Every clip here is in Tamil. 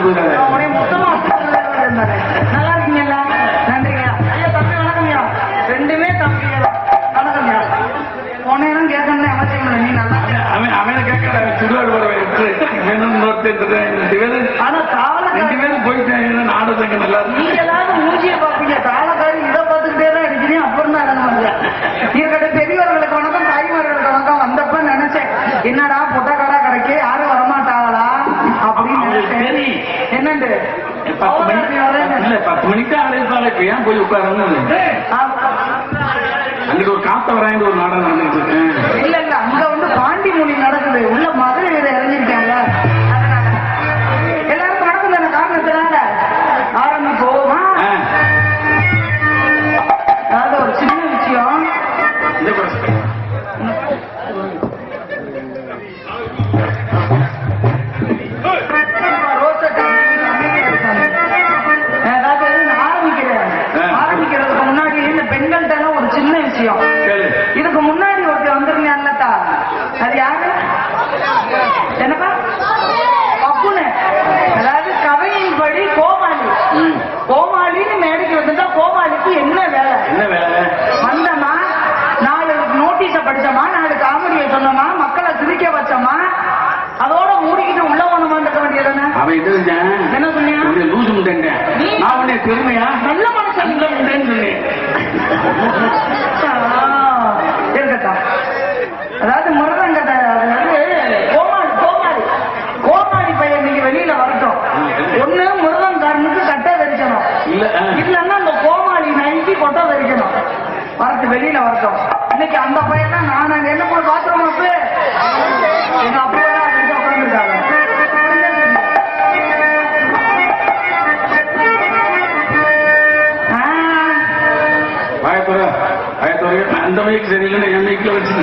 மொத்தமா இருந்தாரு. நல்லா இருக்கீங்களா நன்றிங்க. ஐயா தம்பி வணக்கம்யா. ரெண்டுமே தம்பிங்க. வணக்கம்யா. உன்னையெல்லாம் கேட்கணும்னு இல்லை. நீ நல்லா. அவன் அவனை கேட்கற சுடுகாடு வர வேணும் இன்னொருத்தர் ஆனா ரெண்டு காலக்காரி பேரும் போயிட்டாங்க. நாடகங்க நல்லா இருக்கு நீங்க எல்லாரும் மூஞ்சிய பாப்பீங்க காலக்காரி இதை பார்த்துக்கிட்டே தான் இருக்கிறீங்க அப்புறம் தான் இறங்க என்னண்டு? பத்து மணிக்கு இல்ல பத்து மணிக்கு அழைப்பாங்க இப்ப ஏன் போய் உட்காரன்னு அன்னைக்கு ஒரு காத்த வராங்க ஒரு நாடகம் நடந்துட்டு இல்ல இல்ல அங்க வந்து பாண்டி மொழி நடக்குது. உள்ள மதுரை இதை அவன் என்ன செஞ்சான் என்ன சொன்னியா? உன்னை லூசு முட்டேங்க நீ- நான் உன்னை பெருமையா? நல்ல மனுஷன் நல்ல முட்டேன்னு சொன்னேன். ஆ, இருக்கட்டும் அதாவது முருகங்கத அதாவது கோமாளி கோமாளி. கோமாளி பையன் நீங்க வெளியில வரட்டும். ஒண்ணு முருகன்காரனுக்கு கட்ட வெறிக்கணும். இல்ல. இல்லன்னா அந்த கோமாளி நைட்டி கொட்ட வெறிக்கணும். வரட்டு வெளியில வரட்டும். இன்னைக்கு அந்த பையன் தான் நான் என்ன போய் அப்ப எங்க அப்பா பயத்துற பயத்துற அந்த மைக்கு சரியில்லைன்னு என் மைக்கில் வச்சு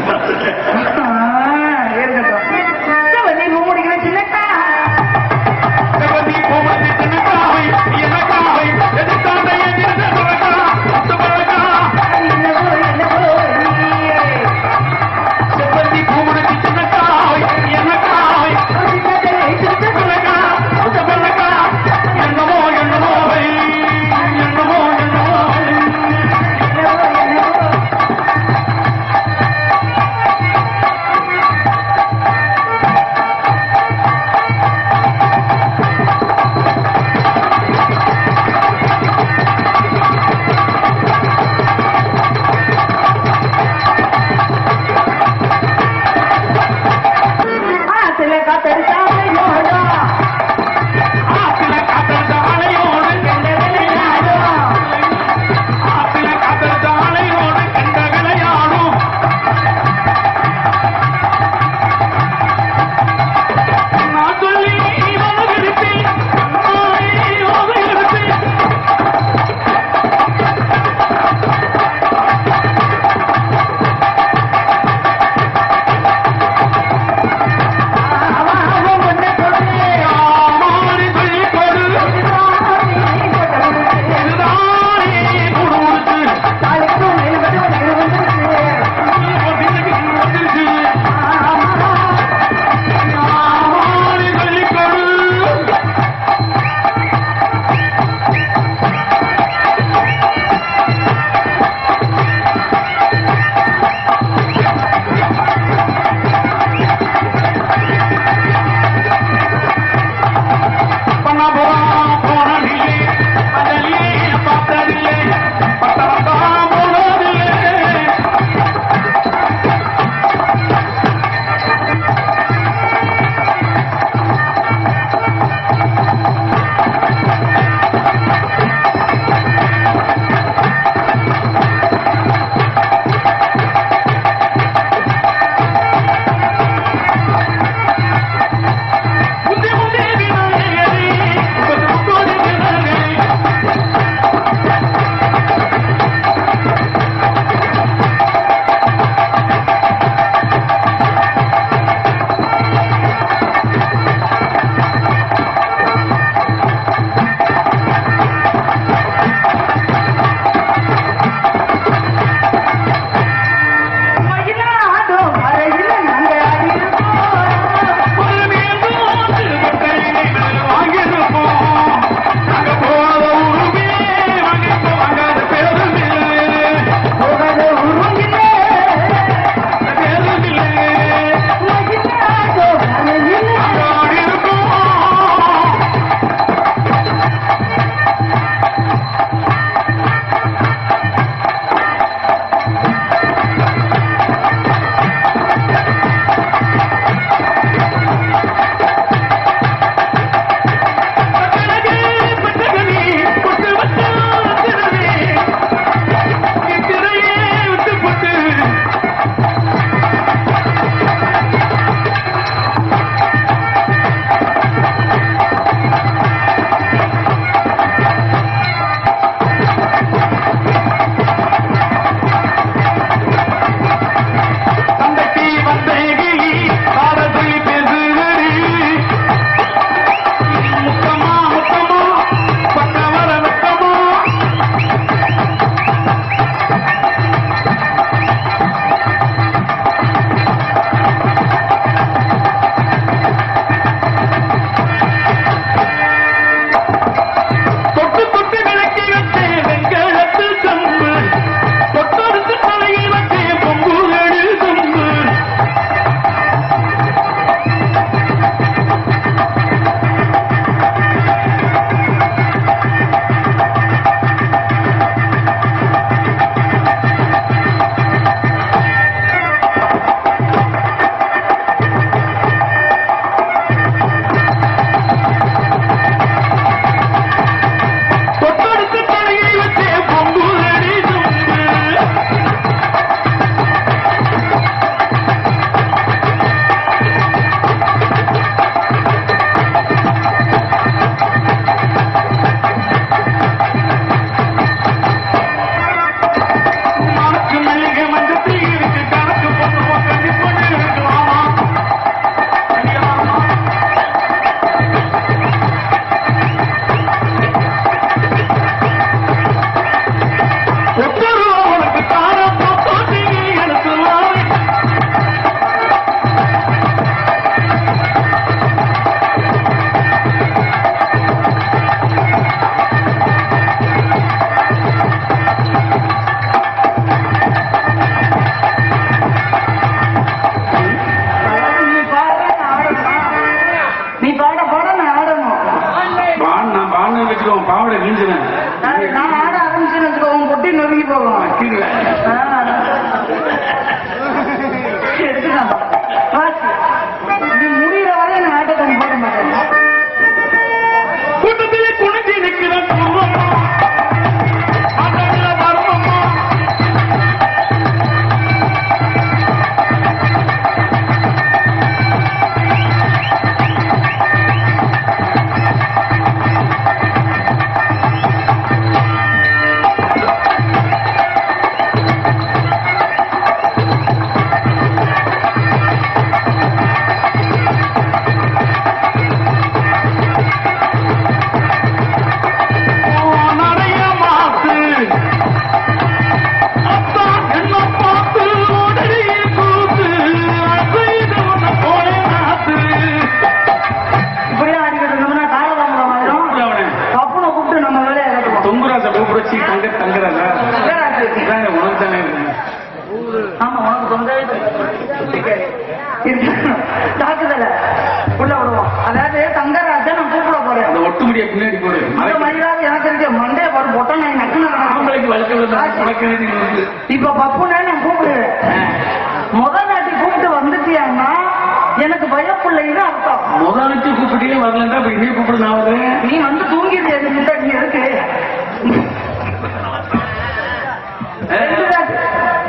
எனக்கு பயப்பிள்ளைன்னு அர்த்தம். முதலுக்கு கூப்பிட்டே வரலன்னா அப்ப இனிமே கூப்பிடு நான் வரேன் நீ வந்து தூங்கிட்டு இருந்துட்ட நீ இருக்கு.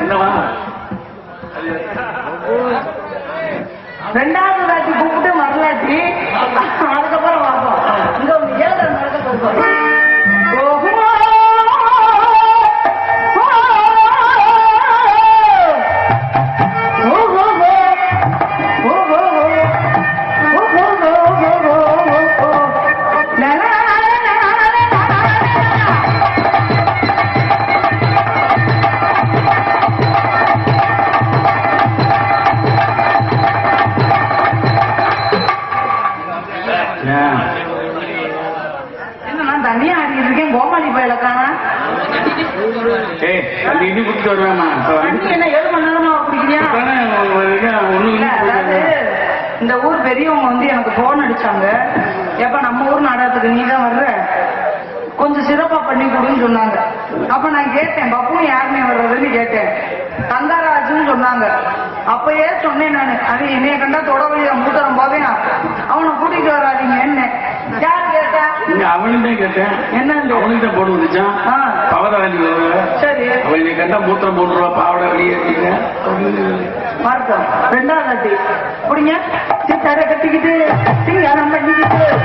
என்னவா ரெண்டாவது இருக்கேன் கோமாளி இனி குடிச்சு தண்ணி என்ன ஏழு மணி நேரமா குடிக்கிறியா? இந்த ஊர் பெரியவங்க வந்து எனக்கு போன் அடிச்சாங்க. எப்ப நம்ம ஊர் நாடகத்துக்கு நீ தான் வர்ற? கொஞ்சம் சிறப்பா பண்ணி கொடுன்னு சொன்னாங்க. அப்ப நான் கேட்டேன் பப்பு யாருமே வர்றதுன்னு கேட்டேன். தங்கராஜுன்னு சொன்னாங்க. அப்பயே சொன்னேன் நான். அது என்னைய கண்டா தொடவழியா மூத்தரம் போவேன் அவனை கூட்டிட்டு வராதீங்கன்னு. யார் கேட்டா? இங்க கேட்டேன். என்னன்னு அவனுக்கு தான் போட்டு வந்துச்சான் வருவ சரி. அவன் கண்டா மூத்திரம் போட்டுருவா பாவடை வெளியே பார்த்தோம் ரெண்டாவது அட்டி புடிங்க. சித்தார கட்டிக்கிட்டு சிங்காரம் பண்ணிக்கிட்டு பத்தாப்பு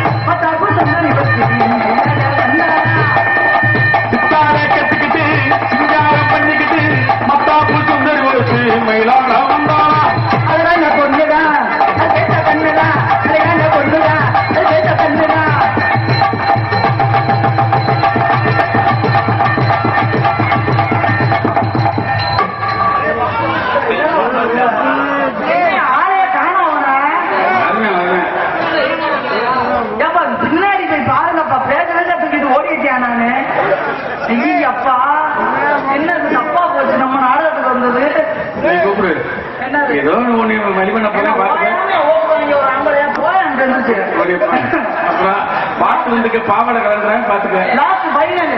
கலந்துறாங்க பாத்துக்க லாஸ்ட் ஃபைனல்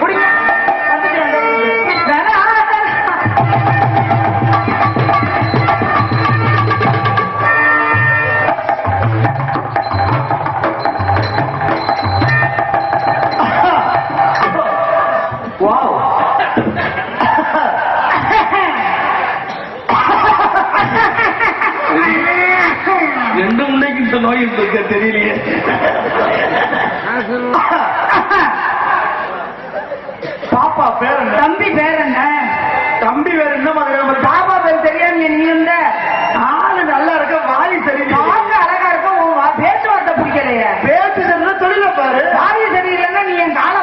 குடிங்க. ரெண்டு முன்னைக்கு இந்த நோய் இருக்கு தெரியலையே. பாப்பா பேர் என்ன? தம்பி பேர் என்ன தம்பி மாதிரி பாப்பா பேர் தெரியாம நீ இருந்த ஆளு நல்லா இருக்க வாய் சரியில்லை. பார்க்க அழகா இருக்க பேச்சுவார்த்தை பிடிக்கலையே. பேச்சு தெரிஞ்ச தொழில பாரு. வாய் சரியில்லைன்னா நீ என் கால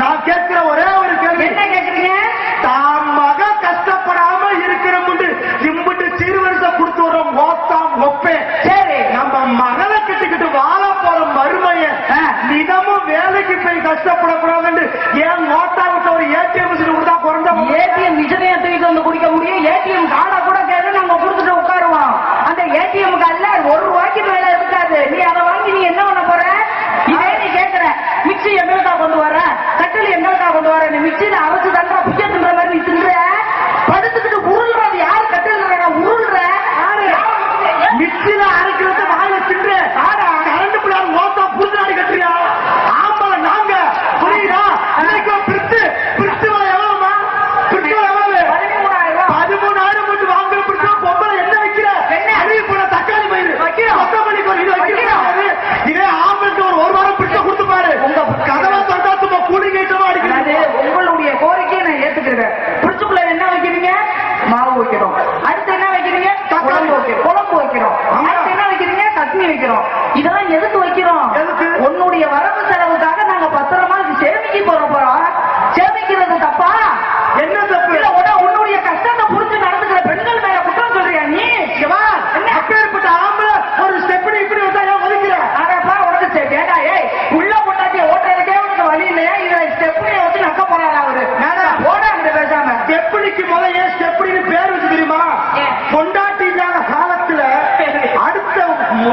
நான் கேட்கிற ஒரே ஒரு கேள்வி. என்ன கேட்கிறீங்க? தாம் மக கஷ்டப்படாம இருக்கிறோம் இம்புட்டு சீர்வரிசை கொடுத்து வரோம் ஓத்தாம் ஒப்பேன் சரி. நம்ம மகளை கிட்டுக்கிட்டு வாழ போற மறுமைய தினமும் வேலைக்கு போய் கஷ்டப்படக்கூடாதுன்னு ஏன் ஓட்டா விட்ட ஒரு ஏடிஎம் மிஷின் கொடுத்தா குறைஞ்ச ஏடிஎம் மிஷினையே தூக்கிட்டு வந்து குடிக்க முடியும். ஏடிஎம் கார்டா கூட கேட்டு நம்ம கொடுத்துட்டு உட்காருவோம். அந்த ஏடிஎம் கார்டுல ஒரு ரூபாய்க்கு மேல இருக்காது. நீ அதை வாங்கி நீ என்ன பண்ண போற? இதே நீ கேட்கிற. மிக்சி எங்களுக்கு கொண்டு வர கட்டளை எங்களுக்காக கொண்டு வர நிச்சயம் அரசு தண்டனை பொண்டாட்டி இல்லாத காலத்துல அடுத்த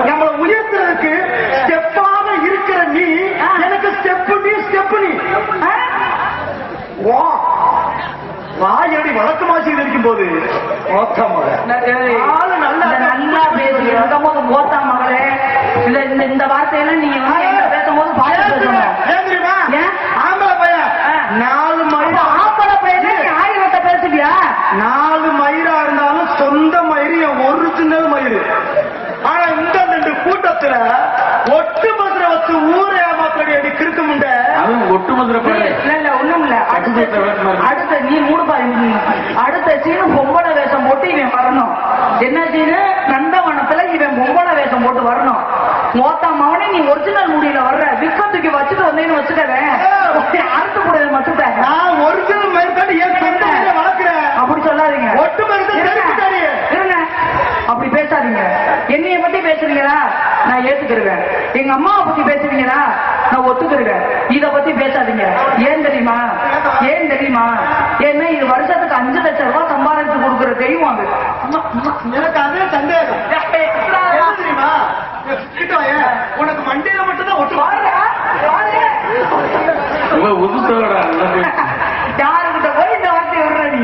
நம்மளை உயர்த்துறதுக்கு ஸ்டெப்பாக இருக்கிற நீ எனக்கு ஸ்டெப்பு நீ ஸ்டெப்பு நீ. வா. வாயடி வழக்கமாச்சு இருக்கும் போது மோத்த மகள் நல்லா பேசுகிறேன் மோத்த மகளே. இல்ல இந்த இந்த வார்த்தையெல்லாம் நீங்க பேசும்போது பாட்டு பேசணும் ஆம்பளை பையன் நாலு மணி ஆம்பளை பையன் ஆயிரத்தை பேசுவியா? நான் படத்துல ஒட்டு மதுரை வச்சு ஊர் ஏமாப்படி அடி கிறுக்கு முண்டை? அவன் இல்ல இல்ல ஒண்ணும் இல்ல. அடுத்த நீ மூணு பாரு அடுத்த சீனு பொம்பளை வேஷம் போட்டு இவன் வரணும். என்ன சீனு? நந்தவனத்துல இவன் பொம்பளை வேஷம் போட்டு வரணும். மோத்தா மவனே நீ ஒரிஜினல் முடியல வர்ற. விக்க தூக்கி வச்சுட்டு வந்தேன்னு வச்சுட்டேன் அறுத்து கூட வச்சுட்டேன் நான் ஒரிஜினல் மேற்கொண்டு நான் ஏத்துக்கிடுவேன். எங்க அம்மாவை பத்தி பேசுவீங்களா நான் ஒத்துக்கிடுவேன். இத பத்தி பேசாதீங்க. ஏன் தெரியுமா? ஏன் தெரியுமா? என்ன இது வருஷத்துக்கு அஞ்சு லட்சம் ரூபாய் சம்பாதிச்சு கொடுக்குற தெரியும் அது. எனக்கு அதே சந்தேகம். தெரியுமா? உனக்கு மண்டையில மட்டும் தான் ஒட்டு யாருக்கிட்ட போய் இந்த வார்த்தை விடுற நீ?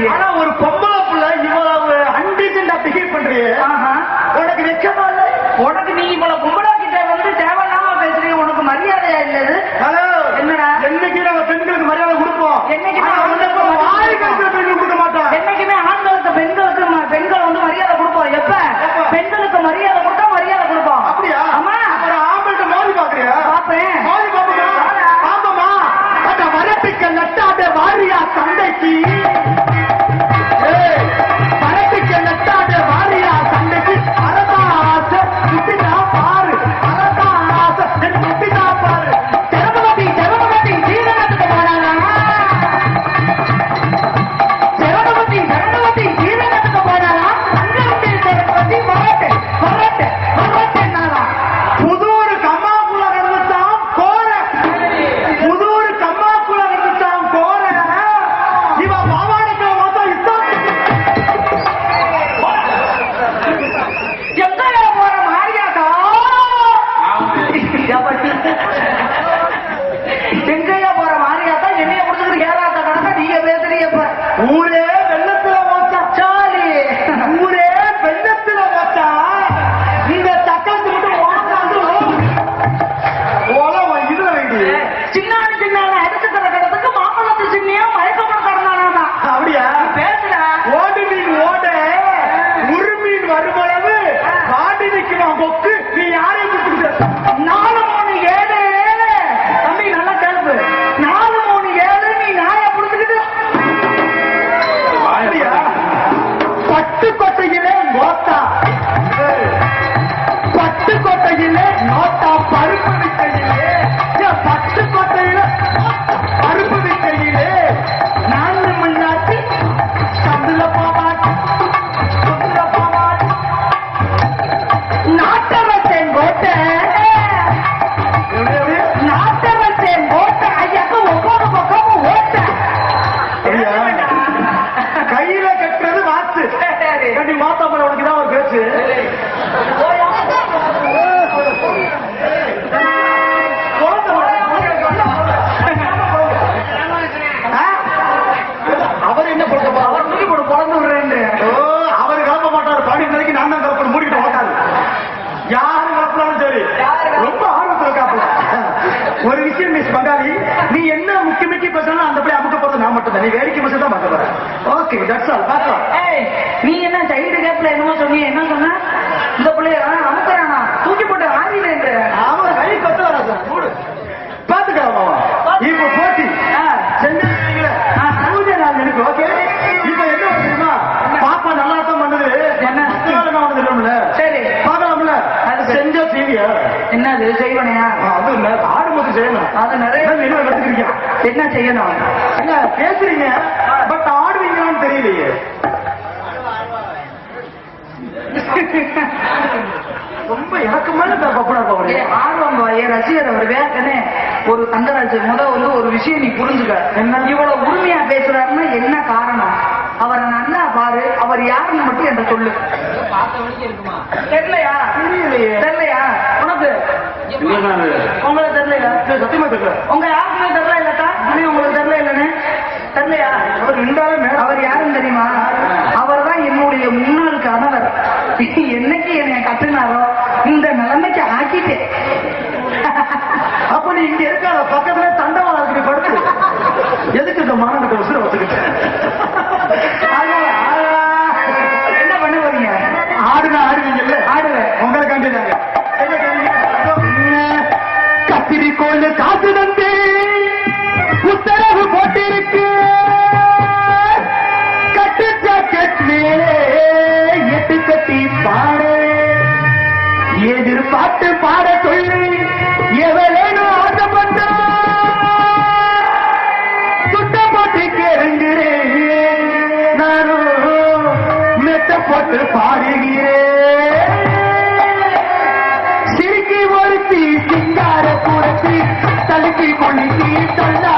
என்னது? செய்வனையா? அது ஆடும்போது செய்யணும் அது நிறைய எடுத்துக்கிறீங்க என்ன செய்யணும்? பேசுறீங்க? பட் ஆடுவீங்களான்னு தெரியலையே. ரொம்ப இலக்கமான பப்புலா பவுலே ஆர்வம் என் ரசிகர் அவர் வேக்கனே ஒரு தங்கராஜ் முத வந்து ஒரு விஷயம் நீ புரிஞ்சுக்க. என்ன? இவ்வளவு உரிமையா பேசுறாருன்னா என்ன காரணம்? அவரை நல்லா பாரு அவர் யாருன்னு மட்டும் என்ற சொல்லு. தெரியலையா. தெரியலையா? தெரியல. உங்க யாருக்குமே தெரியல இல்லக்கா? இது உங்களுக்கு தெரியல இல்லன்னு தெரியலையா? அவர் அவர் யாருன்னு தெரியுமா? அவர் தான் என்னுடைய முன்னாள் கணவர். என்னைக்கு என்னை கட்டினாரோ இந்த நிலைமைக்கு ஆக்கிட்டேன். அப்ப நீ இங்க பக்கத்துல தண்டவாளத்துக்கு படுத்து எதுக்கு இந்த மாணவனுக்கு பாட சொல்லி எவரேனும் ஆசைப்பட்டா. சுட்ட போட்டு கேளுங்கிறேன். நானும் மெத்த போட்டு பாடுகிறேன். சிரிக்கி ஒருத்தி சிங்கார குறைச்சி தழுக்கி கொளுத்தி தொண்டா